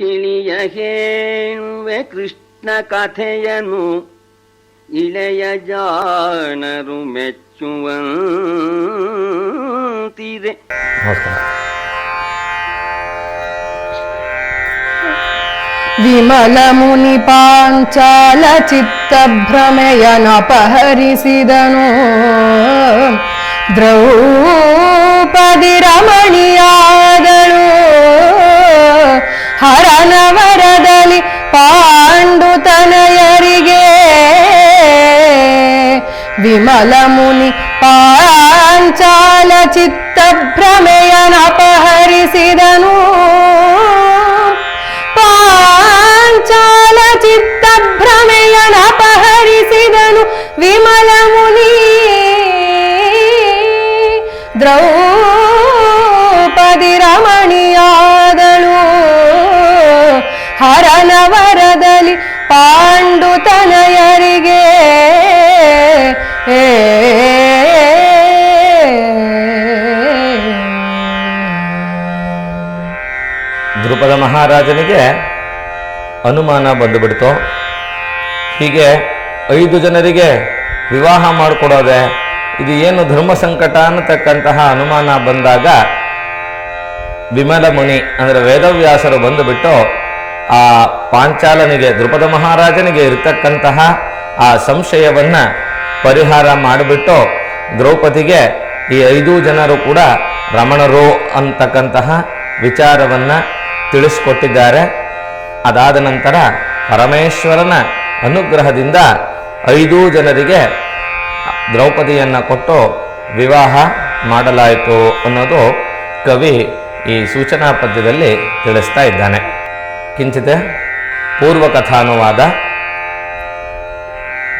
ತಿಳಿಯ ಹೇಳುವೆ ಕೃಷ್ಣ ಕಥೆಯನು ಇಳೆಯ ಜಾಣರು ಮೆಚ್ಚುವಂತಿದೆ ವಿಮಲ ಮುನಿ ಪಾಂಚಾಲ ಚಿತ್ತಭ್ರಮೆಯನಪಹರಿಸಿದನು ದ್ರೌಪದಿ ರಮಣಿಯಾದಳು ಪಾಂಡು ತನಯರಿಗೆ ವಿಮಲ ಮುನಿ ಪಾಂಚಾಲ ಚಿತ್ತಭ್ರಮೆಯನಪಹರಿಸಿದನು ಪಾಂಚಾಲ ಮಹಾರಾಜನಿಗೆ ಅನುಮಾನ ಬಂದುಬಿಡ್ತು ಹೀಗೆ ಐದು ಜನರಿಗೆ ವಿವಾಹ ಮಾಡಿಕೊಡೋದೆ, ಇದು ಏನು ಧರ್ಮ ಸಂಕಟ ಅನ್ನತಕ್ಕಂತಹ ಅನುಮಾನ ಬಂದಾಗ ವಿಮಲ ಮುನಿ ಅಂದರೆ ವೇದವ್ಯಾಸರು ಬಂದುಬಿಟ್ಟು ಆ ಪಾಂಚಾಲನಿಗೆ, ದ್ರುಪದ ಮಹಾರಾಜನಿಗೆ ಇರತಕ್ಕಂತಹ ಆ ಸಂಶಯವನ್ನ ಪರಿಹಾರ ಮಾಡಿಬಿಟ್ಟು ದ್ರೌಪದಿಗೆ ಈ ಐದು ಜನರು ಕೂಡ ರಮಣರು ಅಂತಕ್ಕಂತಹ ವಿಚಾರವನ್ನ ತಿಳಿಸ್ಕೊಟ್ಟಿದ್ದಾರೆ. ಅದಾದ ನಂತರ ಪರಮೇಶ್ವರನ ಅನುಗ್ರಹದಿಂದ ಐದೂ ಜನರಿಗೆ ದ್ರೌಪದಿಯನ್ನು ಕೊಟ್ಟು ವಿವಾಹ ಮಾಡಲಾಯಿತು ಅನ್ನೋದು ಕವಿ ಈ ಸೂಚನಾ ಪದ್ಯದಲ್ಲಿ ತಿಳಿಸ್ತಾ ಇದ್ದಾನೆ. ಕಿಂಚಿತ ಪೂರ್ವಕಥಾನುವಾದ.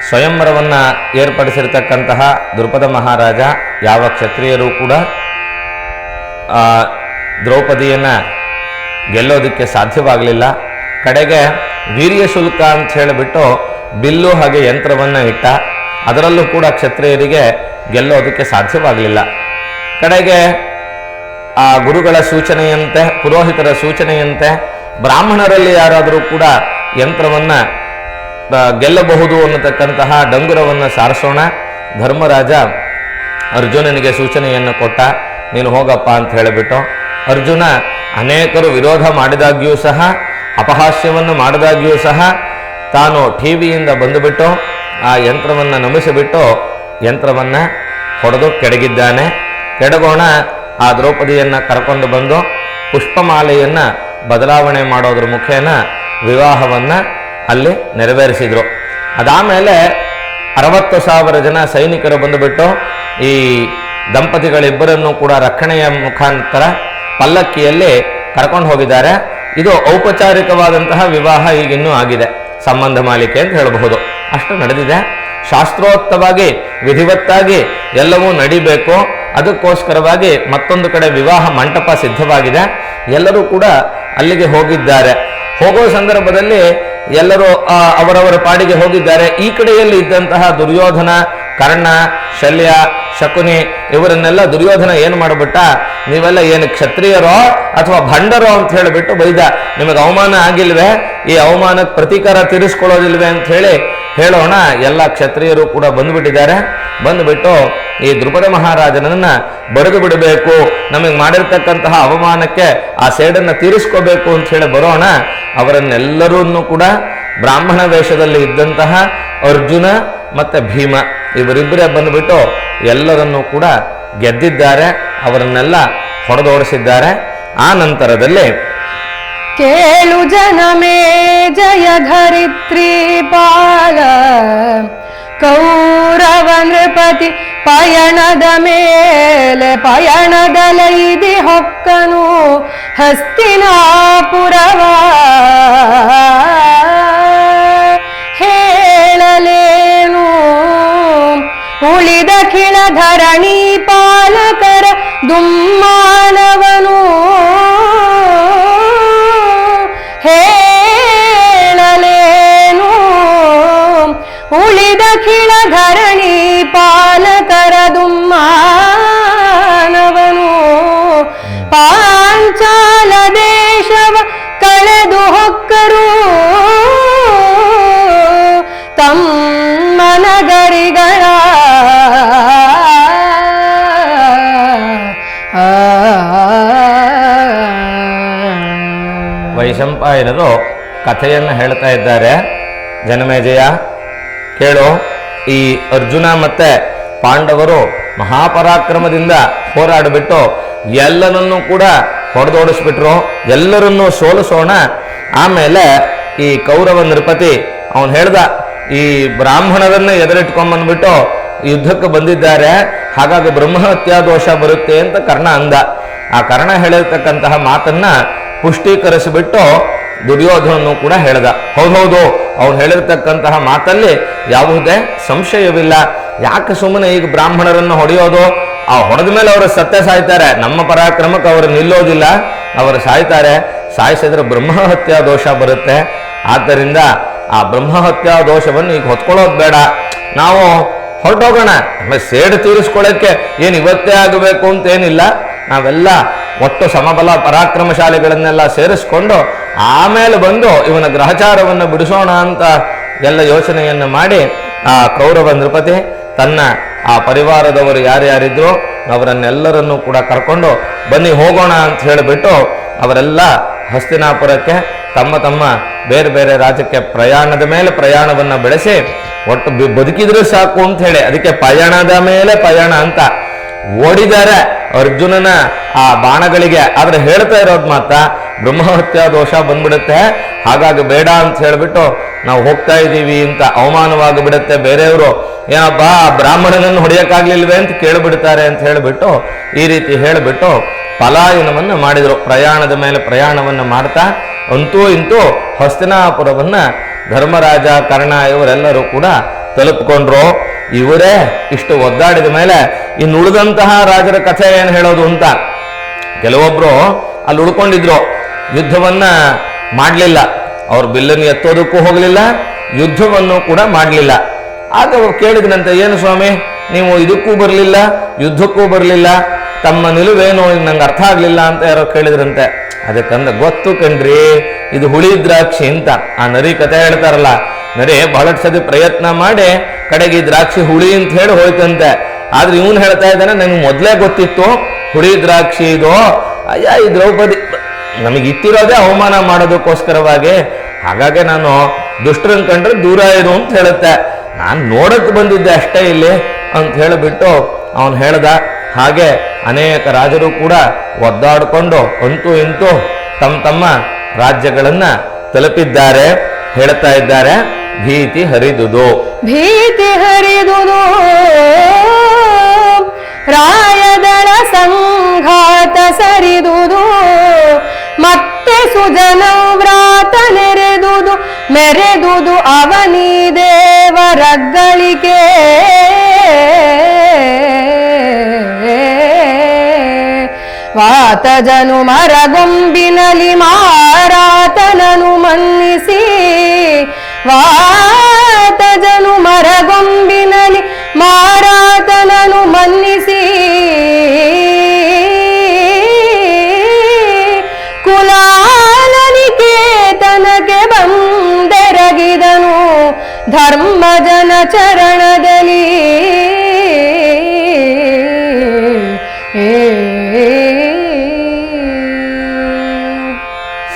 ಸ್ವಯಂವರವನ್ನು ಏರ್ಪಡಿಸಿರ್ತಕ್ಕಂತಹ ದೃಪದ ಮಹಾರಾಜ ಯಾವ ಕ್ಷತ್ರಿಯರೂ ಕೂಡ ದ್ರೌಪದಿಯನ್ನ ಗೆಲ್ಲೋದಕ್ಕೆ ಸಾಧ್ಯವಾಗಲಿಲ್ಲ. ಕಡೆಗೆ ವೀರ್ಯ ಶುಲ್ಕ ಅಂತ ಹೇಳಿಬಿಟ್ಟು ಬಿಲ್ಲು ಹಾಗೆ ಯಂತ್ರವನ್ನ ಇಟ್ಟ. ಅದರಲ್ಲೂ ಕೂಡ ಕ್ಷತ್ರಿಯರಿಗೆ ಗೆಲ್ಲೋದಕ್ಕೆ ಸಾಧ್ಯವಾಗಲಿಲ್ಲ. ಕಡೆಗೆ ಆ ಗುರುಗಳ ಸೂಚನೆಯಂತೆ, ಪುರೋಹಿತರ ಸೂಚನೆಯಂತೆ ಬ್ರಾಹ್ಮಣರಲ್ಲಿ ಯಾರಾದರೂ ಕೂಡ ಯಂತ್ರವನ್ನ ಗೆಲ್ಲಬಹುದು ಅನ್ನತಕ್ಕಂತಹ ಡಂಗುರವನ್ನು ಸಾರಿಸೋಣ. ಧರ್ಮರಾಜ ಅರ್ಜುನನಿಗೆ ಸೂಚನೆಯನ್ನು ಕೊಟ್ಟ. ನೀನು ಹೋಗಪ್ಪ ಅಂತ ಹೇಳಿಬಿಟ್ಟು ಅರ್ಜುನ ಅನೇಕರು ವಿರೋಧ ಮಾಡಿದಾಗ್ಯೂ ಸಹ, ಅಪಹಾಸ್ಯವನ್ನು ಮಾಡಿದಾಗ್ಯೂ ಸಹ ತಾನು ಟಿವಿಯಿಂದ ಬಂದುಬಿಟ್ಟು ಆ ಯಂತ್ರವನ್ನು ನಮಿಸಿಬಿಟ್ಟು ಯಂತ್ರವನ್ನು ಹೊಡೆದು ಕೆಡಗಿದ್ದಾನೆ. ಕೆಡಗೋಣ, ಆ ದ್ರೌಪದಿಯನ್ನು ಕರ್ಕೊಂಡು ಬಂದು ಪುಷ್ಪಮಾಲೆಯನ್ನು ಬದಲಾವಣೆ ಮಾಡೋದ್ರ ಮುಖೇನ ವಿವಾಹವನ್ನು ಅಲ್ಲಿ ನೆರವೇರಿಸಿದ್ರು. ಅದಾಮೇಲೆ ಅರವತ್ತು ಸಾವಿರ ಜನ ಸೈನಿಕರು ಬಂದುಬಿಟ್ಟು ಈ ದಂಪತಿಗಳಿಬ್ಬರನ್ನು ಕೂಡ ರಕ್ಷಣೆಯ ಮುಖಾಂತರ ಪಲ್ಲಕ್ಕಿಯಲ್ಲಿ ಕರ್ಕೊಂಡು ಹೋಗಿದ್ದಾರೆ. ಇದು ಔಪಚಾರಿಕವಾದಂತಹ ವಿವಾಹ ಈಗಿನ್ನೂ ಆಗಿದೆ. ಸಂಬಂಧ ಮಾಲಿಕೆ ಅಂತ ಹೇಳಬಹುದು. ಅಷ್ಟು ನಡೆದಿದೆ. ಶಾಸ್ತ್ರೋಕ್ತವಾಗಿ, ವಿಧಿವತ್ತಾಗಿ ಎಲ್ಲವೂ ನಡಿಬೇಕು. ಅದಕ್ಕೋಸ್ಕರವಾಗಿ ಮತ್ತೊಂದು ಕಡೆ ವಿವಾಹ ಮಂಟಪ ಸಿದ್ಧವಾಗಿದೆ. ಎಲ್ಲರೂ ಕೂಡ ಅಲ್ಲಿಗೆ ಹೋಗಿದ್ದಾರೆ. ಹೋಗೋ ಸಂದರ್ಭದಲ್ಲಿ ಎಲ್ಲರೂ ಅವರವರ ಪಾಡಿಗೆ ಹೋಗಿದ್ದಾರೆ. ಈ ಕಡೆಯಲ್ಲಿ ಇದ್ದಂತಹ ದುರ್ಯೋಧನ ಕರ್ಣ, ಶಲ್ಯ, ಶಕುನಿ ಇವರನ್ನೆಲ್ಲ ದುರ್ಯೋಧನ ಏನು ಮಾಡಿಬಿಟ್ಟ? ನೀವೆಲ್ಲ ಏನು ಕ್ಷತ್ರಿಯರೋ ಅಥವಾ ಭಂಡರೋ ಅಂತ ಹೇಳಿಬಿಟ್ಟು ಬೈದ. ನಿಮಗೆ ಅವಮಾನ ಆಗಿಲ್ವೇ? ಈ ಅವಮಾನಕ್ಕೆ ಪ್ರತೀಕಾರ ತೀರಿಸ್ಕೊಳ್ಳೋದಿಲ್ವೇ ಅಂತ ಹೇಳಿ ಹೇಳೋಣ. ಎಲ್ಲ ಕ್ಷತ್ರಿಯರು ಕೂಡ ಬಂದುಬಿಟ್ಟಿದ್ದಾರೆ. ಬಂದುಬಿಟ್ಟು ಈ ದ್ರುಪದ ಮಹಾರಾಜನನ್ನ ಬರೆದು ಬಿಡಬೇಕು. ನಮಗೆ ಮಾಡಿರ್ತಕ್ಕಂತಹ ಅವಮಾನಕ್ಕೆ ಆ ಸೇಡನ್ನು ತೀರಿಸ್ಕೋಬೇಕು ಅಂತ ಹೇಳಿ ಬರೋಣ. ಅವರನ್ನೆಲ್ಲರನ್ನೂ ಕೂಡ ಬ್ರಾಹ್ಮಣ ವೇಷದಲ್ಲಿ ಇದ್ದಂತಹ ಅರ್ಜುನ ಮತ್ತು ಭೀಮ. ಇವರಿಬ್ಬರೇ ಬಂದುಬಿಟ್ಟು ಎಲ್ಲರನ್ನೂ ಕೂಡ ಗೆದ್ದಿದ್ದಾರೆ, ಅವರನ್ನೆಲ್ಲ ಹೊಡೆದೋಡಿಸಿದ್ದಾರೆ. ಆ ನಂತರದಲ್ಲಿ ಕೇಳು ಜನಮೇ ಜಯ ಧರಿತ್ರಿ ಪಾಲ ಕೌರವ ನೃಪತಿ ಪಯಣದ ಮೇಲೆ ಪಯಣದಲೈದಿ ಹೊಕ್ಕನು ಹಸ್ತಿನಾಪುರವ. ಉಳಿದ ಕಿಳ ಧರಣಿ ಪಾಲಕರ ದುಮ್ಮಾನವನು ಹೇಳಲೇನು ಉಳಿದ ಕಿಳ ಧರಣಿ ಪಾಲಕರ ದುಮ್ಮಾನವನು ಪಾಂಚಾಲ ದೇಶವ ವೈಶಂಪಾಯನರು ಕಥೆಯನ್ನು ಹೇಳ್ತಾ ಇದ್ದಾರೆ. ಜನಮೇಜಯ, ಕೇಳು. ಈ ಅರ್ಜುನ ಮತ್ತೆ ಪಾಂಡವರು ಮಹಾಪರಾಕ್ರಮದಿಂದ ಹೋರಾಡಿಬಿಟ್ಟು ಎಲ್ಲರನ್ನೂ ಕೂಡ ಹೊಡೆದೋಡಿಸ್ಬಿಟ್ರು. ಎಲ್ಲರನ್ನೂ ಸೋಲಿಸೋಣ. ಆಮೇಲೆ ಈ ಕೌರವ ನೃಪತಿ ಅವನು ಹೇಳ್ದ, ಈ ಬ್ರಾಹ್ಮಣರನ್ನ ಎದುರಿಟ್ಕೊಂಡ್ಬಂದ್ಬಿಟ್ಟು ಯುದ್ಧಕ್ಕೆ ಬಂದಿದ್ದಾರೆ. ಹಾಗಾಗಿ ಬ್ರಹ್ಮಹತ್ಯಾ ದೋಷ ಬರುತ್ತೆ ಅಂತ ಕರ್ಣ ಅಂದ. ಆ ಕರ್ಣ ಹೇಳಿರ್ತಕ್ಕಂತಹ ಮಾತನ್ನ ಪುಷ್ಟೀಕರಿಸಿಬಿಟ್ಟು ದುರ್ಯೋಧನನು ಕೂಡ ಹೇಳ್ದ ಹೌದೌದು ಅವನು ಹೇಳಿರ್ತಕ್ಕಂತಹ ಮಾತಲ್ಲಿ ಯಾವುದೇ ಸಂಶಯವಿಲ್ಲ. ಯಾಕೆ ಸುಮ್ಮನೆ ಈಗ ಬ್ರಾಹ್ಮಣರನ್ನು ಹೊಡೆಯೋದು? ಆ ಹೊಡೆದ ಮೇಲೆ ಅವರು ಸತ್ಯ ಸಾಯ್ತಾರೆ. ನಮ್ಮ ಪರಾಕ್ರಮಕ್ಕೆ ಅವರು ನಿಲ್ಲೋದಿಲ್ಲ. ಅವರು ಸಾಯ್ತಾರೆ. ಸಾಯಿಸಿದ್ರೆ ಬ್ರಹ್ಮಹತ್ಯಾ ದೋಷ ಬರುತ್ತೆ. ಆದ್ದರಿಂದ ಆ ಬ್ರಹ್ಮಹತ್ಯಾ ದೋಷವನ್ನು ಈಗ ಹೊತ್ಕೊಳ್ಳೋದು ಬೇಡ. ನಾವು ಹೊರಟೋಗೋಣ. ಆಮೇಲೆ ಸೇಡು ತೀರಿಸ್ಕೊಳ್ಳೋಕ್ಕೆ ಏನು ಇವತ್ತೇ ಆಗಬೇಕು ಅಂತೇನಿಲ್ಲ ನಾವೆಲ್ಲ ಒಟ್ಟು ಸಮಬಲ ಪರಾಕ್ರಮಶಾಲಿಗಳನ್ನೆಲ್ಲ ಸೇರಿಸ್ಕೊಂಡು ಆಮೇಲೆ ಬಂದು ಇವನ ಗ್ರಹಚಾರವನ್ನು ಬಿಡಿಸೋಣ ಅಂತ ಎಲ್ಲ ಯೋಚನೆಯನ್ನು ಮಾಡಿ ಆ ಕೌರವ ನೃಪತಿ ತನ್ನ ಆ ಪರಿವಾರದವರು ಯಾರ್ಯಾರಿದ್ರು ಅವರನ್ನೆಲ್ಲರನ್ನೂ ಕೂಡ ಕರ್ಕೊಂಡು ಬನ್ನಿ ಹೋಗೋಣ ಅಂತ ಹೇಳಿಬಿಟ್ಟು ಅವರೆಲ್ಲ ಹಸ್ತಿನಾಪುರಕ್ಕೆ ತಮ್ಮ ತಮ್ಮ ಬೇರೆ ಬೇರೆ ರಾಜ್ಯಕ್ಕೆ ಪ್ರಯಾಣದ ಮೇಲೆ ಪ್ರಯಾಣವನ್ನು ಬೆಳೆಸಿ ಒಟ್ಟು ಬದುಕಿದ್ರೆ ಸಾಕು ಅಂತ ಹೇಳಿ. ಅದಕ್ಕೆ ಪಯಣದ ಮೇಲೆ ಪಯಣ ಅಂತ ಓಡಿದ್ದಾರೆ. ಅರ್ಜುನನ ಆ ಬಾಣಗಳಿಗೆ. ಆದ್ರೆ ಹೇಳ್ತಾ ಇರೋದು ಮಾತ್ರ, ಬ್ರಹ್ಮಹತ್ಯಾ ದೋಷ ಬಂದ್ಬಿಡುತ್ತೆ. ಹಾಗಾಗಿ ಬೇಡ ಅಂತ ಹೇಳ್ಬಿಟ್ಟು ನಾವು ಹೋಗ್ತಾ ಇದ್ದೀವಿ ಅಂತ ಅವಮಾನವಾಗಿ ಬಿಡುತ್ತೆ ಬೇರೆಯವರು. ಏನಪ್ಪ ಆ ಬ್ರಾಹ್ಮಣನನ್ನು ಹೊಡೆಯಕ್ಕಾಗ್ಲಿಲ್ವೇ ಅಂತ ಕೇಳಿಬಿಡ್ತಾರೆ ಅಂತ ಹೇಳಿಬಿಟ್ಟು, ಈ ರೀತಿ ಹೇಳಿಬಿಟ್ಟು ಪಲಾಯನವನ್ನು ಮಾಡಿದರು. ಪ್ರಯಾಣದ ಮೇಲೆ ಪ್ರಯಾಣವನ್ನು ಮಾಡ್ತಾ, ಅಂತೂ ಇಂತೂ ಹಸ್ತಿನಾಪುರವನ್ನು ಧರ್ಮರಾಜ ಕರ್ಣ ಇವರೆಲ್ಲರೂ ಕೂಡ ತಲುಪಿಕೊಂಡ್ರು. ಇವರೇ ಇಷ್ಟು ಒದ್ದಾಡಿದ ಮೇಲೆ ಇನ್ನು ಉಳಿದಂತಹ ರಾಜರ ಕಥೆ ಏನು ಹೇಳೋದು ಅಂತ ಕೆಲವೊಬ್ರು ಅಲ್ಲಿ ಉಳ್ಕೊಂಡಿದ್ರು. ಯುದ್ಧವನ್ನ ಮಾಡಲಿಲ್ಲ. ಅವ್ರ ಬಿಲ್ಲನ್ನು ಎತ್ತೋದಕ್ಕೂ ಹೋಗಲಿಲ್ಲ, ಯುದ್ಧವನ್ನು ಕೂಡ ಮಾಡಲಿಲ್ಲ. ಆಗ ಅವ್ರು ಕೇಳಿದ್ರಂತೆ ಏನು ಸ್ವಾಮಿ, ನೀವು ಇದಕ್ಕೂ ಬರಲಿಲ್ಲ, ಯುದ್ಧಕ್ಕೂ ಬರಲಿಲ್ಲ, ತಮ್ಮ ನಿಲುವೇನು ನಂಗೆ ಅರ್ಥ ಆಗಲಿಲ್ಲ ಅಂತ ಯಾರೋ ಕೇಳಿದ್ರಂತೆ. ಅದಕ್ಕಂದ ಗೊತ್ತು ಕಣ್ರಿ, ಇದು ಹುಳಿ ದ್ರಾಕ್ಷಿ ಅಂತ ಆ ನರಿ ಕಥೆ ಹೇಳ್ತಾರಲ್ಲ, ನರಿ ಬಹಳಷ್ಟು ಸತಿ ಪ್ರಯತ್ನ ಮಾಡಿ ಕಡೆಗೆ ದ್ರಾಕ್ಷಿ ಹುಳಿ ಅಂತ ಹೇಳಿ ಹೋಯ್ತಂತೆ. ಆದ್ರೆ ಇವನು ಹೇಳ್ತಾ ಇದ್ದಾನೆ ನನಗೆ ಮೊದಲೇ ಗೊತ್ತಿತ್ತು, ಹುಳಿ ದ್ರಾಕ್ಷಿ ಇದು. ಅಯ್ಯ, ಈ ದ್ರೌಪದಿ ನಮಗೆ ಇಟ್ಟಿರೋದೇ ಅವಮಾನ ಮಾಡೋದಕ್ಕೋಸ್ಕರವಾಗಿ. ಹಾಗಾಗಿ ನಾನು ದುಷ್ಟರನ್ ಕಂಡ್ರೆ ದೂರ ಇರು ಅಂತ ಹೇಳುತ್ತೆ. ನಾನು ನೋಡಕ್ ಬಂದಿದ್ದೆ ಅಷ್ಟೇ ಇಲ್ಲಿ ಅಂತ ಹೇಳಿಬಿಟ್ಟು ಅವನು ಹೇಳ್ದ. ಹಾಗೆ ಅನೇಕ ರಾಜರು ಕೂಡ ಒದ್ದಾಡಿಕೊಂಡು ಅಂತೂ ಇಂತೂ ತಮ್ಮ ತಮ್ಮ ರಾಜ್ಯಗಳನ್ನು ತಲುಪಿದ್ದಾರೆ, ಹೇಳ್ತಾ ಇದ್ದಾರೆ. ಭೀತಿ ಹರಿದುದು? ಭೀತಿ ಹರಿದುದು? ರಾಯದಳ ಸಂಘಾತ ಸರಿದುದು? ಮತ್ತೆ ಸುಜನ ವ್ರಾತ ನೆರೆದುದು, ಮೆರೆದುದು ಅವನಿ ದೇವರಗ್ಗಳಿಗೆ ವಾತಜನು ಮರಗೊಂಬಿನಲಿ ಮಾರಾತನನು ಮನ್ನಿಸಿ ವಾತಜನು ಮರಗೊಂಬಿನಲಿ ಮಾರಾತನನು ಮನ್ನಿಸಿ. ಕುಲಾಲನಿಕೇತನಕ್ಕೆ ಬಂದೆರಗಿದನು ಧರ್ಮಜನ ಚರಣದಲ್ಲಿ.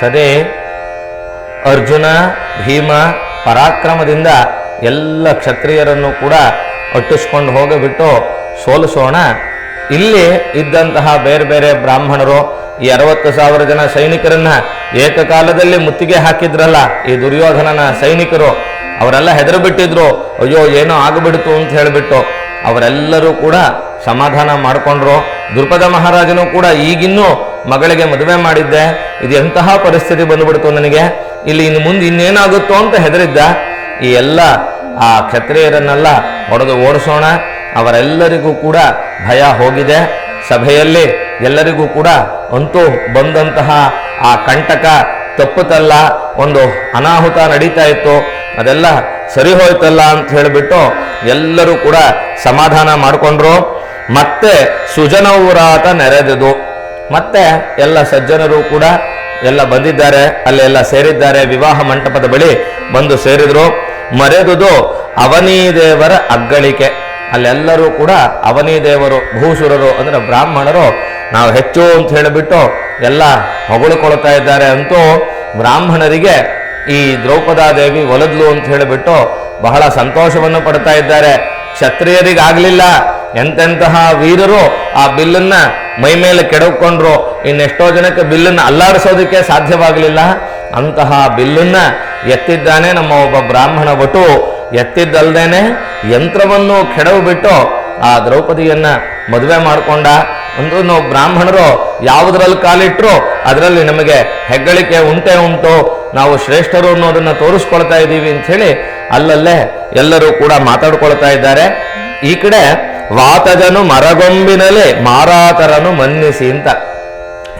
ಸದೇ ಅರ್ಜುನ ಭೀಮ ಪರಾಕ್ರಮದಿಂದ ಎಲ್ಲ ಕ್ಷತ್ರಿಯರನ್ನು ಕೂಡ ಒಟ್ಟಿಸ್ಕೊಂಡು ಹೋಗಿಬಿಟ್ಟು ಸೋಲಿಸೋಣ. ಇಲ್ಲಿ ಇದ್ದಂತಹ ಬೇರೆ ಬೇರೆ ಬ್ರಾಹ್ಮಣರು ಈ ಅರವತ್ತು ಸಾವಿರ ಜನ ಸೈನಿಕರನ್ನ ಏಕಕಾಲದಲ್ಲಿ ಮುತ್ತಿಗೆ ಹಾಕಿದ್ರಲ್ಲ ಈ ದುರ್ಯೋಧನನ ಸೈನಿಕರು, ಅವರೆಲ್ಲ ಹೆದರು ಬಿಟ್ಟಿದ್ರು ಅಯ್ಯೋ, ಏನೋ ಆಗಬಿಡ್ತು ಅಂತ ಹೇಳಿಬಿಟ್ಟು ಅವರೆಲ್ಲರೂ ಕೂಡ ಸಮಾಧಾನ ಮಾಡಿಕೊಂಡ್ರು. ದುರ್ಪದ ಮಹಾರಾಜನು ಕೂಡ ಈಗಿನ್ನೂ ಮಗಳಿಗೆ ಮದುವೆ ಮಾಡಿದ್ದೆ. ಇದು ಎಂತಹ ಪರಿಸ್ಥಿತಿ ಬಂದುಬಿಡ್ತು ನನಗೆ? ಇಲ್ಲಿ ಇನ್ನು ಮುಂದೆ ಇನ್ನೇನಾಗುತ್ತೋ ಅಂತ ಹೆದರಿದ್ದ ಈ ಎಲ್ಲ ಆ ಕ್ಷತ್ರಿಯರನ್ನೆಲ್ಲ ಹೊಡೆದು ಓಡಿಸೋಣ. ಅವರೆಲ್ಲರಿಗೂ ಕೂಡ ಭಯ ಹೋಗಿದೆ. ಸಭೆಯಲ್ಲಿ ಎಲ್ಲರಿಗೂ ಕೂಡ ಅಂತೂ ಬಂದಂತಹ ಆ ಕಂಟಕ ತಪ್ಪುತ್ತಲ್ಲ, ಒಂದು ಅನಾಹುತ ನಡೀತಾ ಇತ್ತು, ಅದೆಲ್ಲ ಸರಿ ಹೋಯ್ತಲ್ಲ ಅಂತ ಹೇಳಿಬಿಟ್ಟು ಎಲ್ಲರೂ ಕೂಡ ಸಮಾಧಾನ ಮಾಡಿಕೊಂಡ್ರು. ಮತ್ತೆ ಸುಜನೌರಾತ ನೆರೆದುದು ಮತ್ತೆ ಎಲ್ಲ ಸಜ್ಜನರು ಕೂಡ ಎಲ್ಲ ಬಂದಿದ್ದಾರೆ ಅಲ್ಲೆಲ್ಲ ಸೇರಿದ್ದಾರೆ. ವಿವಾಹ ಮಂಟಪದ ಬಳಿ ಬಂದು ಸೇರಿದ್ರು. ಮರೆದುದು ಅವನೀ ದೇವರ ಅಗ್ಗಳಿಕೆ. ಅಲ್ಲೆಲ್ಲರೂ ಕೂಡ ಅವನೀ ದೇವರು ಭೂಸುರರು, ಅಂದ್ರೆ ಬ್ರಾಹ್ಮಣರು, ನಾವು ಹೆಚ್ಚು ಅಂತ ಹೇಳಿಬಿಟ್ಟು ಎಲ್ಲ ಹೊಗಳಿಕೊಳ್ತಾ ಇದ್ದಾರೆ ಅಂತೂ ಬ್ರಾಹ್ಮಣರಿಗೆ ಈ ದ್ರೌಪದಾದೇವಿ ಒಲದ್ಲು ಅಂತ ಹೇಳಿಬಿಟ್ಟು ಬಹಳ ಸಂತೋಷವನ್ನು ಪಡ್ತಾ ಇದ್ದಾರೆ. ಕ್ಷತ್ರಿಯರಿಗಾಗ್ಲಿಲ್ಲ. ಎಂತೆಂತಹ ವೀರರು ಆ ಬಿಲ್ಲನ್ನ ಮೈ ಮೇಲೆ ಕೆಡಕೊಂಡ್ರು. ಇನ್ನೆಷ್ಟೋ ಜನಕ್ಕೆ ಬಿಲ್ಲನ್ನು ಅಲ್ಲಾಡಿಸೋದಕ್ಕೆ ಸಾಧ್ಯವಾಗಲಿಲ್ಲ. ಅಂತಹ ಬಿಲ್ಲನ್ನು ಎತ್ತಿದ್ದಾನೆ ನಮ್ಮ ಒಬ್ಬ ಬ್ರಾಹ್ಮಣ ವಟು ಎತ್ತಿದ್ದಲ್ದೇನೆ ಯಂತ್ರವನ್ನು ಕೆಡವು ಬಿಟ್ಟು ಆ ದ್ರೌಪದಿಯನ್ನ ಮದುವೆ ಮಾಡ್ಕೊಂಡ. ಅಂದ್ರೂ ಬ್ರಾಹ್ಮಣರು ಯಾವುದರಲ್ಲಿ ಕಾಲಿಟ್ಟರು ಅದರಲ್ಲಿ ನಮಗೆ ಹೆಗ್ಗಳಿಕೆ ಉಂಟೆ ಉಂಟು. ನಾವು ಶ್ರೇಷ್ಠರು ಅನ್ನೋದನ್ನು ತೋರಿಸ್ಕೊಳ್ತಾ ಇದ್ದೀವಿ ಅಂತ ಹೇಳಿ ಅಲ್ಲಲ್ಲೇ ಎಲ್ಲರೂ ಕೂಡ ಮಾತಾಡ್ಕೊಳ್ತಾ ಇದ್ದಾರೆ. ಈ ಕಡೆ ವಾತಜನು ಮರಗೊಂಬಿನಲ್ಲಿ ಮಾರಾತರನು ಮನ್ನಿಸಿ ಅಂತ.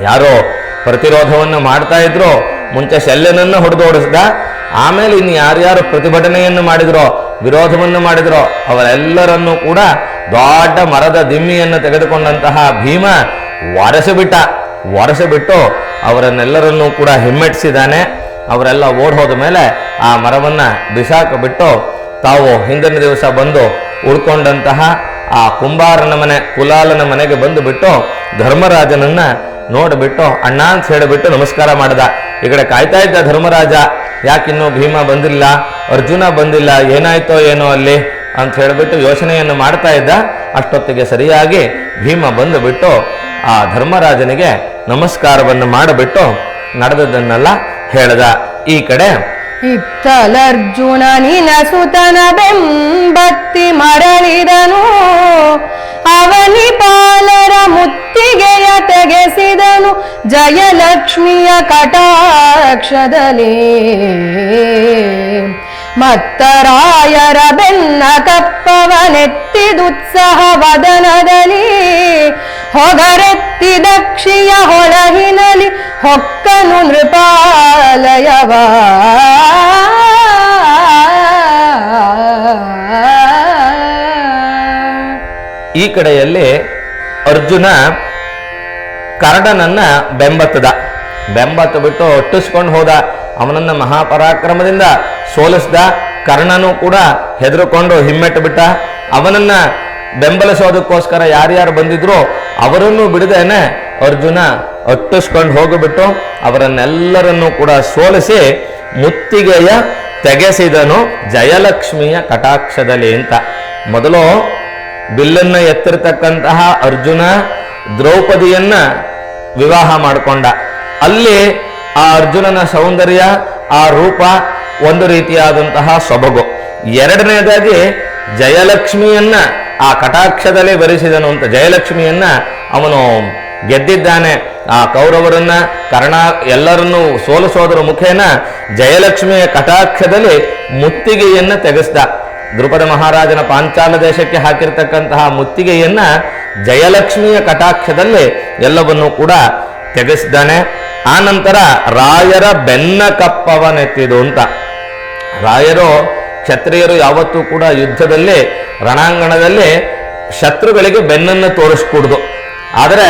ಯಾರೋ ಪ್ರತಿರೋಧವನ್ನು ಮಾಡ್ತಾ ಇದ್ರು, ಮುಂಚೆ ಶಲ್ಯನನ್ನು ಹೊಡೆದೋಡಿಸಿದ, ಆಮೇಲೆ ಇನ್ನು ಯಾರ್ಯಾರು ಪ್ರತಿಭಟನೆಯನ್ನು ಮಾಡಿದ್ರೋ, ವಿರೋಧವನ್ನು ಮಾಡಿದ್ರೋ, ಅವರೆಲ್ಲರನ್ನೂ ಕೂಡ ದೊಡ್ಡ ಮರದ ದಿಮ್ಮಿಯನ್ನು ತೆಗೆದುಕೊಂಡಂತಹ ಭೀಮ ಒರೆಸಿಬಿಟ್ಟ ಒರೆಸಿಬಿಟ್ಟು ಅವರನ್ನೆಲ್ಲರನ್ನೂ ಕೂಡ ಹಿಮ್ಮೆಟ್ಟಿಸಿದ್ದಾನೆ. ಅವರೆಲ್ಲ ಓಡ್ ಹೋದ ಮೇಲೆ ಆ ಮರವನ್ನು ಬಿಸಾಕ ಬಿಟ್ಟು ತಾವು ಹಿಂದಿನ ದಿವಸ ಬಂದು ಉಳ್ಕೊಂಡಂತಹ ಆ ಕುಂಬಾರನ ಮನೆ, ಕುಲಾಲನ ಮನೆಗೆ ಬಂದುಬಿಟ್ಟು ಧರ್ಮರಾಜನನ್ನ ನೋಡಿಬಿಟ್ಟು ಅಣ್ಣ ಅಂತ ಹೇಳಿಬಿಟ್ಟು ನಮಸ್ಕಾರ ಮಾಡಿದ. ಈ ಕಡೆ ಕಾಯ್ತಾ ಇದ್ದ ಧರ್ಮರಾಜ ಯಾಕಿನ್ನೂ ಭೀಮ ಬಂದಿಲ್ಲ? ಅರ್ಜುನ ಬಂದಿಲ್ಲ, ಏನಾಯ್ತೋ ಏನೋ ಅಲ್ಲಿ ಅಂತ ಹೇಳಿಬಿಟ್ಟು ಯೋಚನೆಯನ್ನು ಮಾಡ್ತಾ ಇದ್ದ. ಅಷ್ಟೊತ್ತಿಗೆ ಸರಿಯಾಗಿ ಭೀಮ ಬಂದುಬಿಟ್ಟು ಆ ಧರ್ಮರಾಜನಿಗೆ ನಮಸ್ಕಾರವನ್ನು ಮಾಡಿಬಿಟ್ಟು ನಡೆದದನ್ನೆಲ್ಲ ಹೇಳ್ದ. ಈ ಕಡೆ ಇತ್ತಲರ್ಜುನ ನಿನ ಸುತನ ಬೆಂಬತ್ತಿ ಮರಳಿದನು. ಅವನಿ ಪಾಲರ ಮುತ್ತಿಗೆಯ ತೆಗೆಸಿದನು. ಜಯಲಕ್ಷ್ಮಿಯ ಕಟಾಕ್ಷದಲ್ಲಿ ಮತ್ತರಾಯರ ಬೆನ್ನ ಕಪ್ಪವನೆತ್ತಿದುತ್ಸಾಹ ವದನದಲ್ಲಿ ಹೊಗರೆತ್ತಿ ದಕ್ಷಿಯ ಹೊಳಹಿನಲಿ ಹೊಕ್ಕನು ನೃಪಾಲಯವ. ಈ ಕಡೆಯಲ್ಲಿ ಅರ್ಜುನ ಕರ್ಣನನ್ನ ಬೆಂಬತ್ತದ. ಬೆಂಬತ್ತು ಬಿಟ್ಟು ಒಟ್ಟಿಸ್ಕೊಂಡು ಹೋದ. ಅವನನ್ನ ಮಹಾಪರಾಕ್ರಮದಿಂದ ಸೋಲಿಸ್ದ. ಕರ್ಣನು ಕೂಡ ಹೆದರುಕೊಂಡು ಹಿಮ್ಮೆಟ್ಟು ಬಿಟ್ಟ. ಅವನನ್ನ ಬೆಂಬಲಿಸೋದಕ್ಕೋಸ್ಕರ ಯಾರ್ಯಾರು ಬಂದಿದ್ರು ಅವರನ್ನು ಬಿಡದೇನೆ ಅರ್ಜುನ ಅಟ್ಟಿಸ್ಕೊಂಡು ಹೋಗಿಬಿಟ್ಟು ಅವರನ್ನೆಲ್ಲರನ್ನೂ ಕೂಡ ಸೋಲಿಸಿ ಮುತ್ತಿಗೆಯ ತೆಗೆಸಿದನು ಜಯಲಕ್ಷ್ಮಿಯ ಕಟಾಕ್ಷದಲ್ಲಿ ಅಂತ. ಮೊದಲು ಬಿಲ್ಲನ್ನು ಎತ್ತಿರ್ತಕ್ಕಂತಹ ಅರ್ಜುನ ದ್ರೌಪದಿಯನ್ನ ವಿವಾಹ ಮಾಡಿಕೊಂಡ. ಅಲ್ಲಿ ಆ ಅರ್ಜುನನ ಸೌಂದರ್ಯ, ಆ ರೂಪ ಒಂದು ರೀತಿಯಾದಂತಹ ಸೊಬಗು. ಎರಡನೇದಾಗಿ ಜಯಲಕ್ಷ್ಮಿಯನ್ನ ಆ ಕಟಾಕ್ಷದಲ್ಲಿ ಬರೆಸಿದನು ಅಂತ ಜಯಲಕ್ಷ್ಮಿಯನ್ನ ಅವನು ಗೆದ್ದಿದ್ದಾನೆ. ಆ ಕೌರವರನ್ನ, ಕರ್ಣ, ಎಲ್ಲರನ್ನೂ ಸೋಲಿಸೋದರ ಮುಖೇನ ಜಯಲಕ್ಷ್ಮಿಯ ಕಟಾಕ್ಷದಲ್ಲಿ ಮುತ್ತಿಗೆಯನ್ನ ತೆಗೆಸ್ದ. ದ್ರುಪದ ಮಹಾರಾಜನ ಪಾಂಚಾಲ ದೇಶಕ್ಕೆ ಹಾಕಿರ್ತಕ್ಕಂತಹ ಮುತ್ತಿಗೆಯನ್ನ ಜಯಲಕ್ಷ್ಮಿಯ ಕಟಾಕ್ಷದಲ್ಲಿ ಎಲ್ಲವನ್ನೂ ಕೂಡ ತೆಗೆಸಿದ್ದಾನೆ ಆ ರಾಯರ ಬೆನ್ನ ಕಪ್ಪವನೆತ್ತಿದು ಅಂತ. ರಾಯರು ಕ್ಷತ್ರಿಯರು ಯಾವತ್ತೂ ಕೂಡ ಯುದ್ಧದಲ್ಲಿ, ರಣಾಂಗಣದಲ್ಲಿ ಶತ್ರುಗಳಿಗೆ ಬೆನ್ನನ್ನು ತೋರಿಸ್ಕೂಡ್ದು. ಆದರೆ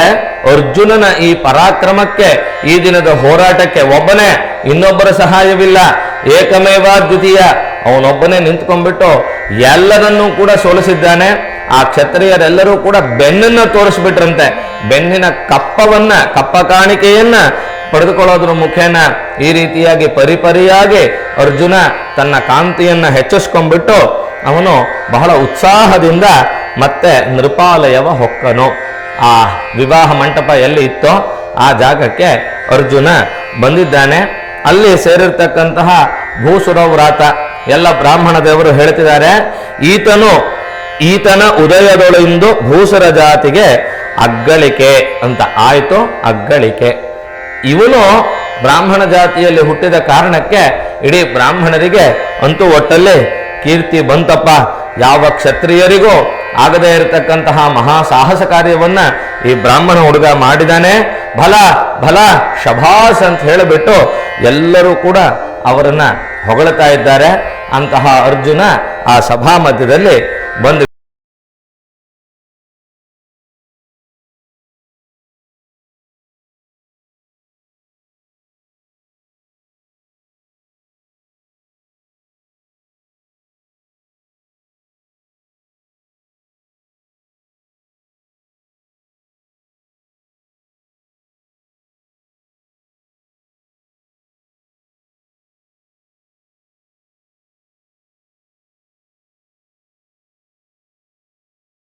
ಅರ್ಜುನನ ಈ ಪರಾಕ್ರಮಕ್ಕೆ, ಈ ದಿನದ ಹೋರಾಟಕ್ಕೆ ಒಬ್ಬನೇ ಇನ್ನೊಬ್ಬರ ಸಹಾಯವಿಲ್ಲ. ಏಕಮೇವ ದ್ವಿತೀಯ. ಅವನೊಬ್ಬನೇ ನಿಂತ್ಕೊಂಡ್ಬಿಟ್ಟು ಎಲ್ಲರನ್ನೂ ಕೂಡ ಸೋಲಿಸಿದ್ದಾನೆ. ಆ ಕ್ಷತ್ರಿಯರೆಲ್ಲರೂ ಕೂಡ ಬೆನ್ನನ್ನು ತೋರಿಸ್ಬಿಟ್ರಂತೆ. ಬೆನ್ನಿನ ಕಪ್ಪವನ್ನ, ಕಪ್ಪ ಕಾಣಿಕೆಯನ್ನ ಪಡೆದುಕೊಳ್ಳೋದ್ರ ಮುಖೇನ ಈ ರೀತಿಯಾಗಿ ಪರಿಪರಿಯಾಗಿ ಅರ್ಜುನ ತನ್ನ ಕಾಂತಿಯನ್ನ ಹೆಚ್ಚಿಸ್ಕೊಂಡ್ಬಿಟ್ಟು ಅವನು ಬಹಳ ಉತ್ಸಾಹದಿಂದ ಮತ್ತೆ ನೃಪಾಲಯವ ಹೊಕ್ಕನು. ಆ ವಿವಾಹ ಮಂಟಪ ಎಲ್ಲಿ ಇತ್ತೋ ಆ ಜಾಗಕ್ಕೆ ಅರ್ಜುನ ಬಂದಿದ್ದಾನೆ. ಅಲ್ಲಿ ಸೇರಿರ್ತಕ್ಕಂತಹ ಭೂಸುರ ವ್ರಾತ ಎಲ್ಲ ಬ್ರಾಹ್ಮಣ ದೇವರು ಹೇಳ್ತಿದ್ದಾರೆ, ಈತನು, ಈತನ ಉದಯದೊಳಿಂದು ಭೂಸುರ ಜಾತಿಗೆ ಅಗ್ಗಳಿಕೆ ಅಂತ. ಆಯಿತು, ಅಗ್ಗಳಿಕೆ. ಇವನು ಬ್ರಾಹ್ಮಣ ಜಾತಿಯಲ್ಲಿ ಹುಟ್ಟಿದ ಕಾರಣಕ್ಕೆ ಇಡೀ ಬ್ರಾಹ್ಮಣರಿಗೆ ಅಂತೂ ಒಟ್ಟಲ್ಲಿ ಕೀರ್ತಿ ಬಂತಪ್ಪ. ಯಾವ ಕ್ಷತ್ರಿಯರಿಗೂ ಆಗದೇ ಇರತಕ್ಕಂತಹ ಮಹಾ ಸಾಹಸ ಕಾರ್ಯವನ್ನ ಈ ಬ್ರಾಹ್ಮಣ ಹುಡುಗ ಮಾಡಿದಾನೆ. ಭಲ ಭಲ ಶಭಾಸ್ ಅಂತ ಹೇಳಿಬಿಟ್ಟು ಎಲ್ಲರೂ ಕೂಡ ಅವರನ್ನ ಹೊಗಳ್ತಾ ಇದ್ದಾರೆ. ಅಂತಹ ಅರ್ಜುನ ಆ ಸಭಾ ಮಧ್ಯದಲ್ಲಿ ಬಂದು